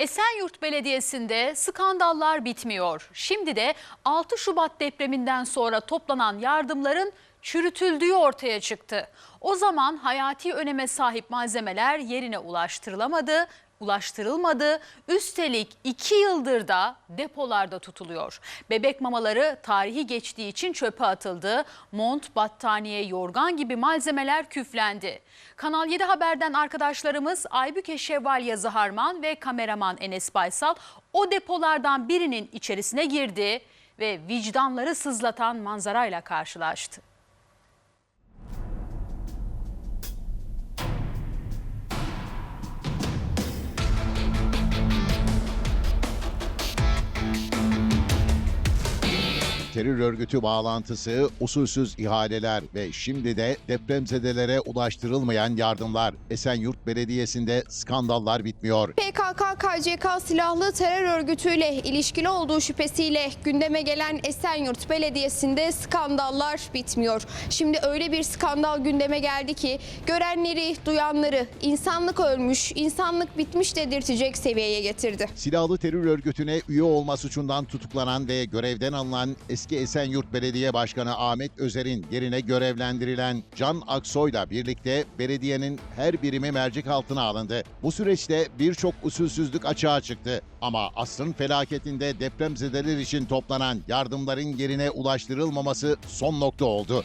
Esenyurt Belediyesi'nde skandallar bitmiyor. Şimdi de 6 Şubat depreminden sonra toplanan yardımların çürütüldüğü ortaya çıktı. O zaman hayati öneme sahip malzemeler yerine ulaştırılamadı, ulaştırılmadı. Üstelik 2 yıldır da depolarda tutuluyor. Bebek mamaları tarihi geçtiği için çöpe atıldı. Mont, battaniye, yorgan gibi malzemeler küflendi. Kanal 7 Haber'den arkadaşlarımız Aybüke Şevval Yazı Harman ve kameraman Enes Baysal o depolardan birinin içerisine girdi ve vicdanları sızlatan manzarayla karşılaştı. Terör örgütü bağlantısı, usulsüz ihaleler ve şimdi de depremzedelere ulaştırılmayan yardımlar. Esenyurt Belediyesi'nde skandallar bitmiyor. PKK-KCK silahlı terör örgütüyle ilişkili olduğu şüphesiyle gündeme gelen Esenyurt Belediyesi'nde skandallar bitmiyor. Şimdi öyle bir skandal gündeme geldi ki görenleri, duyanları insanlık ölmüş, insanlık bitmiş dedirtecek seviyeye getirdi. Silahlı terör örgütüne üye olma suçundan tutuklanan ve görevden alınan eski Esenyurt Belediye Başkanı Ahmet Özer'in yerine görevlendirilen Can Aksoy'la birlikte belediyenin her birimi mercek altına alındı. Bu süreçte birçok usulsüzlük açığa çıktı. Ama asrın felaketinde depremzedeler için toplanan yardımların yerine ulaştırılmaması son nokta oldu.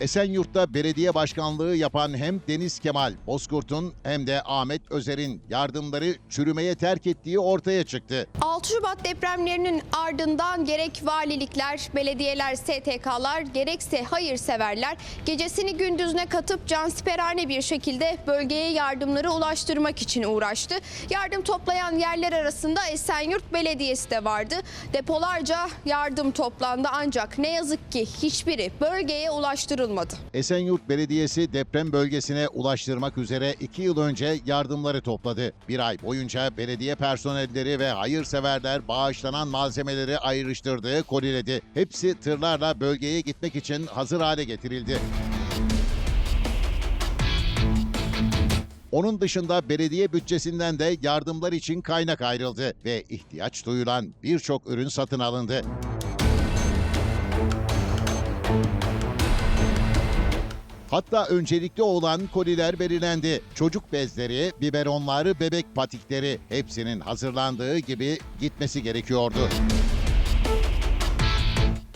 Esenyurt'ta belediye başkanlığı yapan hem Deniz Kemal Bozkurt'un hem de Ahmet Özer'in yardımları çürümeye terk ettiği ortaya çıktı. 6 Şubat depremlerinin ardından gerek valilikler, belediyeler, STK'lar gerekse hayırseverler gecesini gündüzüne katıp cansiperane bir şekilde bölgeye yardımları ulaştırmak için uğraştı. Yardım toplayan yerler arasında Esenyurt Belediyesi de vardı. Depolarca yardım toplandı ancak ne yazık ki hiçbiri bölgeye ulaştırılmadı. Esenyurt Belediyesi deprem bölgesine ulaştırmak üzere iki yıl önce yardımları topladı. Bir ay boyunca belediye personelleri ve hayırseverler bağışlanan malzemeleri ayrıştırdı, koliledi. Hepsi tırlarla bölgeye gitmek için hazır hale getirildi. Onun dışında belediye bütçesinden de yardımlar için kaynak ayrıldı ve ihtiyaç duyulan birçok ürün satın alındı. Hatta öncelikli olan koliler belirlendi. Çocuk bezleri, biberonları, bebek patikleri hepsinin hazırlandığı gibi gitmesi gerekiyordu.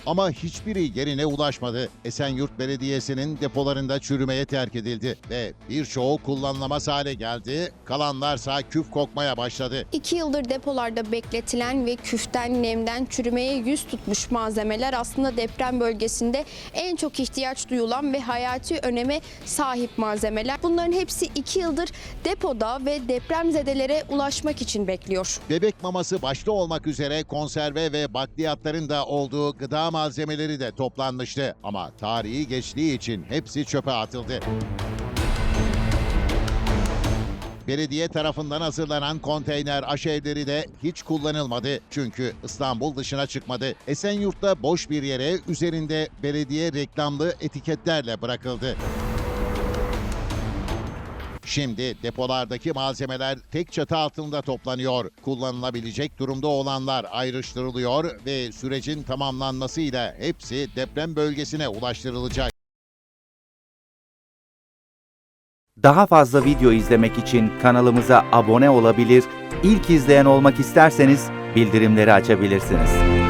Ama hiçbiri yerine ulaşmadı. Esenyurt Belediyesi'nin depolarında çürümeye terk edildi ve birçoğu kullanılamaz hale geldi. Kalanlarsa küf kokmaya başladı. İki yıldır depolarda bekletilen ve küften, nemden çürümeye yüz tutmuş malzemeler aslında deprem bölgesinde en çok ihtiyaç duyulan ve hayati öneme sahip malzemeler. Bunların hepsi iki yıldır depoda ve depremzedelere ulaşmak için bekliyor. Bebek maması başta olmak üzere konserve ve bakliyatların da olduğu gıda malzemeleri de toplanmıştı. Ama tarihi geçtiği için hepsi çöpe atıldı. Belediye tarafından hazırlanan konteyner aşevleri de hiç kullanılmadı. Çünkü İstanbul dışına çıkmadı. Esenyurt'ta boş bir yere üzerinde belediye reklamlı etiketlerle bırakıldı. Şimdi depolardaki malzemeler tek çatı altında toplanıyor. Kullanılabilecek durumda olanlar ayrıştırılıyor ve sürecin tamamlanmasıyla hepsi deprem bölgesine ulaştırılacak. Daha fazla video izlemek için kanalımıza abone olabilir, ilk izleyen olmak isterseniz bildirimleri açabilirsiniz.